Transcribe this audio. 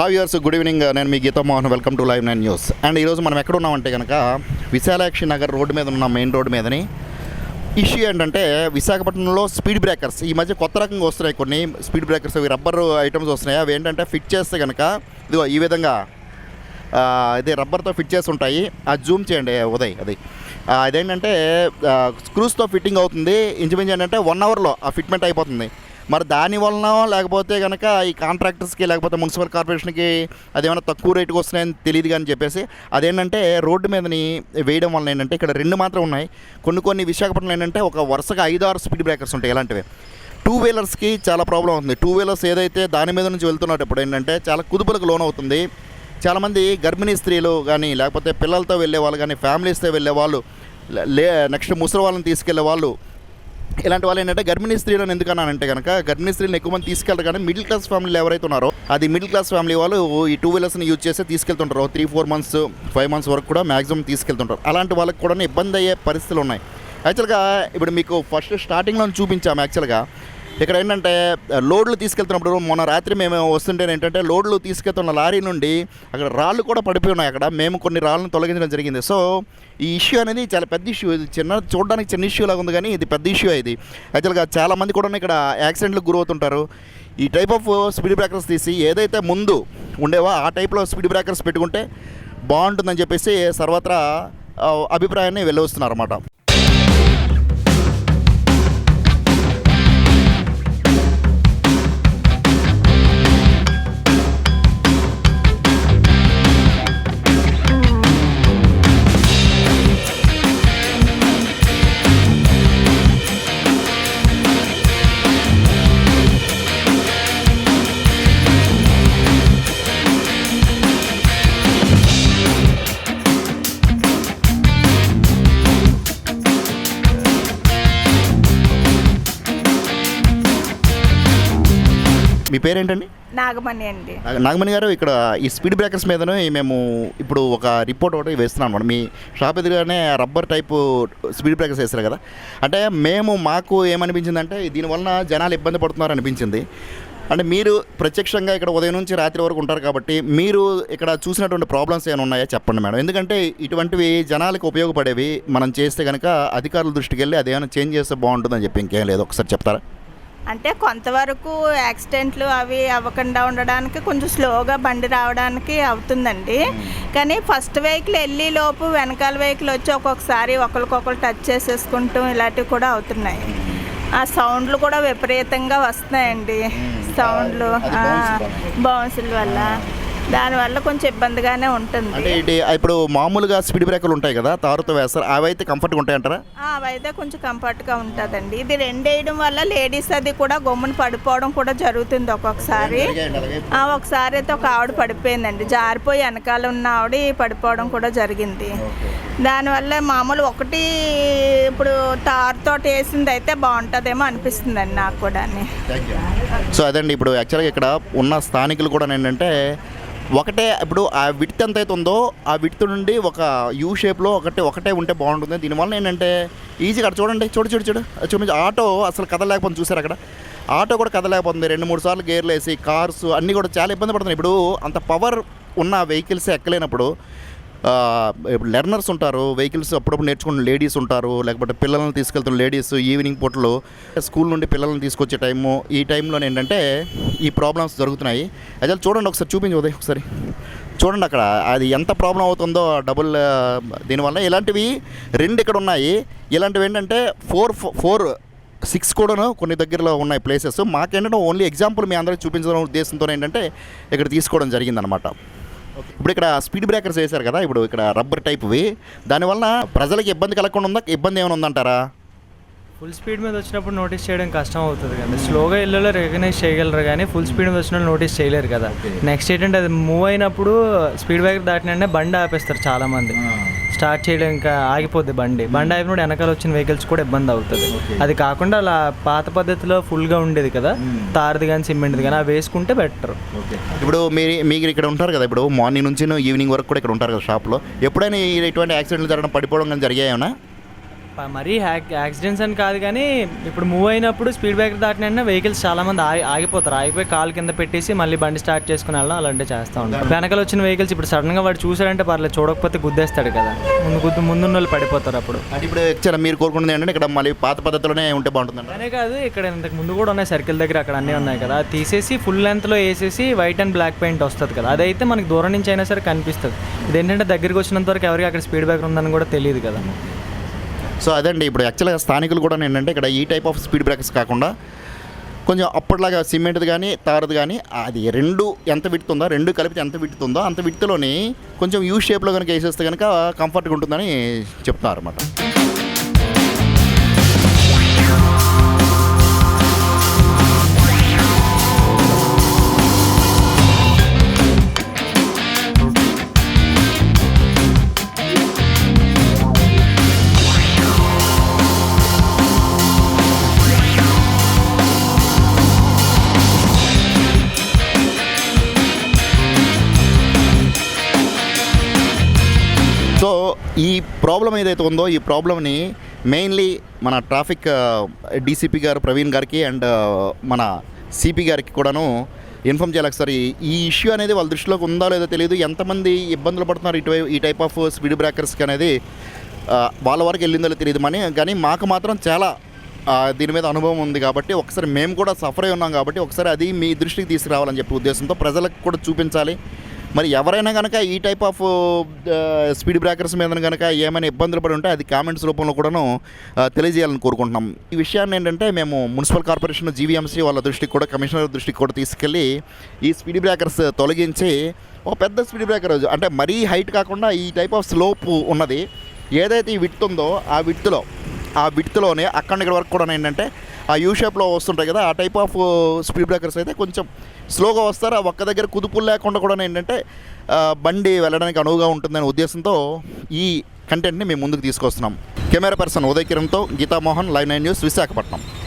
Have years good evening నేను మీ Geetha Mohan. Welcome to live nine news and ఈరోజు మనం ఎక్కడ ఉన్నామంటే కనుక విశాలాక్షి నగర్ రోడ్డు మీద ఉన్న మెయిన్ రోడ్డు మీదని ఇష్యూ ఏంటంటే విశాఖపట్నంలో స్పీడ్ బ్రేకర్స్ ఈ మధ్య కొత్త రకంగా వస్తున్నాయి కొన్ని స్పీడ్ బ్రేకర్స్. అవి రబ్బర్ ఐటమ్స్ వస్తున్నాయి. అవి ఏంటంటే ఫిట్ చేస్తే కనుక ఇదిగో ఈ విధంగా ఇది రబ్బర్తో ఫిట్ చేసి ఉంటాయి. అది జూమ్ చేయండి. ఉదయ్ అది. అదేంటంటే స్క్రూస్తో ఫిట్టింగ్ అవుతుంది. ఇంచుమించు ఏంటంటే వన్ అవర్లో ఆ ఫిట్మెంట్ అయిపోతుంది. మరి దాని వలన లేకపోతే కనుక ఈ కాంట్రాక్టర్స్కి లేకపోతే మున్సిపల్ కార్పొరేషన్కి అదేమైనా తక్కువ రేటుకి వస్తున్నాయని తెలియదు కానీ చెప్పేసి అదేంటంటే రోడ్డు మీదని వేయడం వలన ఏంటంటే ఇక్కడ రెండు మాత్రం ఉన్నాయి. కొన్ని కొన్ని విశాఖపట్నంలో ఏంటంటే ఒక వరుసగా ఐదు ఆరు స్పీడ్ బ్రేకర్స్ ఉంటాయి ఇలాంటివి. టూ వీలర్స్కి చాలా ప్రాబ్లం అవుతుంది. టూ వీలర్స్ ఏదైతే దాని మీద నుంచి వెళ్తున్నప్పుడు ఏంటంటే చాలా కుదుపులకు లోన్ అవుతుంది. చాలామంది గర్భిణీ స్త్రీలు కానీ లేకపోతే పిల్లలతో వెళ్ళే వాళ్ళు కానీ ఫ్యామిలీస్తో వెళ్ళే వాళ్ళు లే నెక్స్ట్ ముసలి వాళ్ళని తీసుకెళ్ళే వాళ్ళు ఇలాంటి వాళ్ళు ఏంటంటే గర్భిణీ స్త్రీలను ఎందుకన్నానంటే కనుక గర్భిణీ స్త్రీలను ఎక్కువ మంది తీసుకెళ్తారు కానీ మిడిల్ క్లాస్ ఫ్యామిలీలు ఎవరైతే ఉన్నారో అది మిడిల్ క్లాస్ ఫ్యామిలీ వాళ్ళు ఈ టూ వీలర్స్ని యూజ్ చేసి తీసుకెళ్తుంటారు. Three four months five months వరకు కూడా మ్యాక్సిమం తీసుకెళ్తుంటారు. అలాంటి వాళ్ళకి కూడా ఇబ్బంది అయ్యే పరిస్థితులు ఉన్నాయి. యాక్చువల్గా ఇప్పుడు మీకు ఫస్ట్ స్టార్టింగ్లో చూపించాము యాక్చువల్గా. ఇక్కడ ఏంటంటే లోడ్లు తీసుకెళ్తున్నప్పుడు మొన్న రాత్రి మేము వస్తుంటే ఏంటంటే లోడ్లు తీసుకెళ్తున్న లారీ నుండి అక్కడ రాళ్ళు కూడా పడిపోయి ఉన్నాయి అక్కడ. మేము కొన్ని రాళ్ళను తొలగించడం జరిగింది. సో ఈ ఇష్యూ అనేది చాలా పెద్ద ఇష్యూ. ఇది చిన్న చూడడానికి చిన్న ఇష్యూ లాగా ఉంది కానీ ఇది పెద్ద ఇష్యూ ఇది. యాక్చువల్గా చాలా మంది కూడా ఇక్కడ యాక్సిడెంట్లకు గురవుతుంటారు. ఈ టైప్ ఆఫ్ స్పీడ్ బ్రేకర్స్ తీసి ఏదైతే ముందు ఉండేవో ఆ టైప్లో స్పీడ్ బ్రేకర్స్ పెట్టుకుంటే బాగుంటుందని చెప్పేసి సర్వత్రా అభిప్రాయాన్ని వెళ్ళవస్తున్నారు అన్నమాట పేరేంటండి? నాగమణి అండి. నాగ- నాగమణి గారు ఇక్కడ ఈ స్పీడ్ బ్రేకర్స్ మీదనే మేము ఇప్పుడు ఒక రిపోర్ట్ ఒకటి వేస్తున్నాం అనమాట. మీ షాప్ ఎదురుగానే రబ్బర్ టైపు స్పీడ్ బ్రేకర్స్ వేస్తారు కదా. అంటే మేము మాకు ఏమనిపించిందంటే దీనివలన జనాలు ఇబ్బంది పడుతున్నారు అనిపించింది. అంటే మీరు ప్రత్యక్షంగా ఇక్కడ ఉదయం నుంచి రాత్రి వరకు ఉంటారు కాబట్టి మీరు ఇక్కడ చూసినటువంటి ప్రాబ్లమ్స్ ఏమైనా ఉన్నాయా చెప్పండి మేడం. ఎందుకంటే ఇటువంటివి జనాలకు ఉపయోగపడేవి మనం చేస్తే కనుక అధికారుల దృష్టికి వెళ్ళి అదేమైనా చేంజ్ చేస్తే బాగుంటుందని చెప్పి ఇంకేం లేదు. ఒకసారి చెప్తారా? అంటే కొంతవరకు యాక్సిడెంట్లు అవి అవ్వకుండా ఉండడానికి కొంచెం స్లోగా బండి రావడానికి అవుతుందండి. కానీ ఫస్ట్ వెహికల్ వెళ్ళి లోపు వెనకాల వెహికల్ వచ్చి ఒక్కొక్కసారి ఒకరికొకరు టచ్ చేసేసుకుంటూ ఇలాంటివి కూడా అవుతున్నాయి. ఆ సౌండ్లు కూడా విపరీతంగా వస్తున్నాయండి. సౌండ్లు bounce వల్ల. బౌన్సుల వల్ల. దానివల్ల కొంచెం ఇబ్బందిగానే ఉంటుంది. అంటే ఇటు ఇప్పుడు మామూలుగా స్పీడ్ బ్రేకర్లు ఉంటాయి కదా తారుతో వేస్తారు అవి అయితే కంఫర్ట్గా ఉంటాయంటారా? ఆ, అవైతే కొంచెం కంఫర్ట్గా ఉంటుందండి. ఇది రెండు వేయడం వల్ల లేడీస్ అది కూడా గమ్మున పడిపోవడం కూడా జరుగుతుంది ఒక్కొక్కసారి. ఆ, ఒకసారి అయితే ఒక ఆవిడ పడిపోయిందండి. జారిపోయి వెనకాల ఉన్న ఆవిడ పడిపోవడం కూడా జరిగింది. దానివల్ల మామూలు ఒకటి ఇప్పుడు తారుతో వేసింది అయితే బాగుంటుందేమో అనిపిస్తుందండి నాకు కూడా సో అదండి ఇప్పుడు యాక్చువల్గా ఇక్కడ ఉన్న స్థానికులు కూడా ఏంటంటే ఒకటే ఇప్పుడు ఆ విడ్త్ ఎంత అయితే ఉందో ఆ విడ్త్ నుండి ఒక యూ షేప్లో ఒకటే ఒకటే ఉంటే బాగుంటుంది. దీనివల్ల ఏంటంటే ఈజీగా అక్కడ చూడండి. చూడు చూడు చూడు. చూపించి ఆటో అసలు కదలేకపోతుంది చూసారు అక్కడ? ఆటో కూడా కదలేకపోతుంది రెండు మూడు సార్లు గేర్లు వేసి కార్స్ అన్నీ కూడా చాలా ఇబ్బంది పడుతున్నాయి. ఇప్పుడు అంత పవర్ ఉన్న వెహికల్స్ ఎక్కలేనప్పుడు ఇప్పుడు లెర్నర్స్ ఉంటారు వెహికల్స్ అప్పుడప్పుడు నేర్చుకున్న లేడీస్ ఉంటారు లేకపోతే పిల్లల్ని తీసుకెళ్తున్న లేడీస్ ఈవినింగ్ పూటలో స్కూల్ నుండి పిల్లల్ని తీసుకొచ్చే టైము ఈ టైంలో ఏంటంటే ఈ ప్రాబ్లమ్స్ జరుగుతున్నాయి. అదే చూడండి ఒకసారి చూపించి ఉదయం ఒకసారి. చూడండి అక్కడ అది ఎంత ప్రాబ్లం అవుతుందో డబుల్ దీనివల్ల ఇలాంటివి రెండు ఇక్కడ ఉన్నాయి. ఇలాంటివి ఏంటంటే ఫోర్ ఫోర్ సిక్స్ కూడాను కొన్ని దగ్గరలో ఉన్నాయి ప్లేసెస్. మాకేంటంటే ఓన్లీ ఎగ్జాంపుల్ మీ అందరికి చూపించడం ఉద్దేశంతో ఏంటంటే ఇక్కడ తీసుకోవడం జరిగిందనమాట. ఇప్పుడు ఇక్కడ స్పీడ్ బ్రేకర్స్ వేశారు కదా ఇప్పుడు ఇక్కడ రబ్బర్ టైప్వి. దానివల్ల ప్రజలకు ఇబ్బంది కలగకుండా ఉందా ఇబ్బంది ఏమైనా ఉందంటారా? ఫుల్ స్పీడ్ మీద వచ్చినప్పుడు నోటీస్ చేయడం కష్టం అవుతుంది కదా. స్లోగా ఇళ్ళలో రికగ్నైజ్ చేయగలరు కానీ ఫుల్ స్పీడ్ మీద వచ్చిన నోటీస్ చేయలేరు కదా. నెక్స్ట్ ఏంటంటే అది మూవ్ అయినప్పుడు స్పీడ్ బ్రేకర్ దాటినంటే బండి ఆపేస్తారు చాలా మంది స్టార్ట్ చేయడం ఇంకా ఆగిపోద్ది బండి. బండి ఆగినప్పుడు వెనకాల వచ్చిన వెహికల్స్ కూడా ఇబ్బంది అవుతుంది. అది కాకుండా అలా పాత పద్ధతిలో ఫుల్గా ఉండేది కదా. తారది కానీ సిమెంట్ది కానీ అవి వేసుకుంటే బెటర్. ఇప్పుడు మీరు మీరు ఇక్కడ ఉంటారు కదా. ఇప్పుడు మార్నింగ్ నుంచి ఈవినింగ్ వరకు కూడా ఇక్కడ ఉంటారు కదా షాప్లో. ఎప్పుడైనా ఇటువంటి యాక్సిడెంట్లు జరగడం పడిపోవడం కానీ జరిగాయేమన్నా మరీ హ్యాక్ యాక్సిడెంట్స్ అని కాదు కానీ ఇప్పుడు మూవ్ అయినప్పుడు స్పీడ్ బ్రేకర్ దాటిన వెంటనే వెహికల్స్ చాలా మంది ఆగి ఆగిపోతారు. ఆగిపోయి కాలు కింద పెట్టేసి మళ్ళీ బండి స్టార్ట్ చేసుకుని వెళ్ళడం అలాంటివి చేస్తూ ఉంటారు. వెనకాల వచ్చిన వెహికల్స్ ఇప్పుడు సడన్గా వాడు చూసాడంటే పర్లేదు చూడకపోతే గుద్దేస్తాడు కదా. ముందు గుద్దు ముందున్న వాళ్ళు పడిపోతారు అప్పుడు. అంటే ఇప్పుడు మీరు కోరుకున్నది ఏంటంటే ఇక్కడ మళ్ళీ పాత పద్ధతిలోనే ఉంటే బాగుంటుందండి అనే కాదు ఇక్కడ ఇంతకు ముందు కూడా ఉన్నాయి సర్కిల్ దగ్గర అక్కడ అన్నీ ఉన్నాయి కదా. తీసేసి ఫుల్ లెంత్లో వేసేసి వైట్ అండ్ బ్లాక్ పెయింట్ వస్తుంది కదా. అదైతే మనకి దూరం నుంచి అయినా సరే కనిపిస్తుంది. ఇదేంటంటే దగ్గరికి వచ్చినంత వరకు ఎవరికి అక్కడ స్పీడ్ బ్రేకర్ ఉందని కూడా తెలియదు కదా. సో అదండి ఇప్పుడు యాక్చువల్గా స్థానికులు కూడా ఏంటంటే ఇక్కడ ఈ టైప్ ఆఫ్ స్పీడ్ బ్రేకర్స్ కాకుండా కొంచెం అప్పట్లాగా సిమెంట్ది కానీ తారది కానీ అది రెండు ఎంత విడుతుందో రెండు కలిపితే ఎంత విడుతుందో అంత విడుతులోని కొంచెం యూ షేప్లో కనుక వేసేస్తే కనుక కంఫర్ట్గా ఉంటుందని చెప్తున్నారు అనమాట సో ఈ ప్రాబ్లం ఏదైతే ఉందో ఈ ప్రాబ్లమ్ని మెయిన్లీ మన ట్రాఫిక్ డీసీపీ గారు ప్రవీణ్ గారికి అండ్ మన సిపి గారికి కూడాను ఇన్ఫామ్ చేయాలి సార్ ఈ ఇష్యూ అనేది వాళ్ళ దృష్టిలోకి ఉందో లేదో తెలియదు ఎంతమంది ఇబ్బందులు పడుతున్నారు ఇటు ఈ టైప్ ఆఫ్ స్పీడ్ బ్రేకర్స్కి అనేది వాళ్ళ వరకు వెళ్ళిందో తెలియదు మని కానీ మాకు మాత్రం చాలా దీని మీద అనుభవం ఉంది కాబట్టి ఒకసారి మేము కూడా సఫర్ అయి ఉన్నాం కాబట్టి ఒకసారి అది మీ దృష్టికి తీసుకురావాలని చెప్పి ఉద్దేశంతో ప్రజలకు కూడా చూపించాలి. మరి ఎవరైనా కనుక ఈ టైప్ ఆఫ్ స్పీడ్ బ్రేకర్స్ మీద కనుక ఏమైనా ఇబ్బందులు పడి ఉంటే అది కామెంట్స్ రూపంలో కూడాను తెలియజేయాలని కోరుకుంటున్నాం. ఈ విషయాన్ని ఏంటంటే మేము మున్సిపల్ కార్పొరేషన్ జీవీఎంసీ వాళ్ళ దృష్టికి కూడా కమిషనర్ దృష్టికి కూడా తీసుకెళ్ళి ఈ స్పీడ్ బ్రేకర్స్ తొలగించి ఒక పెద్ద స్పీడ్ బ్రేకర్ అంటే మరీ హైట్ కాకుండా ఈ టైప్ ఆఫ్ స్లోప్ ఉన్నది. ఏదైతే ఈ విడ్త్ ఉందో ఆ విడ్త్లో ఆ విడ్త్లోనే అక్కడ ఇక్కడ వరకు కూడా ఏంటంటే ఆ యూ షేప్లో వస్తుంటాయి కదా ఆ టైప్ ఆఫ్ స్పీడ్ బ్రేకర్స్ అయితే కొంచెం స్లోగా వస్తారు. ఆ ఒక్క దగ్గర కుదుపులు లేకుండా కూడా ఏంటంటే బండి వెళ్ళడానికి అనువుగా ఉంటుందనే ఉద్దేశంతో ఈ కంటెంట్ని మేము ముందుకు తీసుకొస్తున్నాం. Camera person Uday కిరణ్తో Geetha Mohan live nine news Visakhapatnam.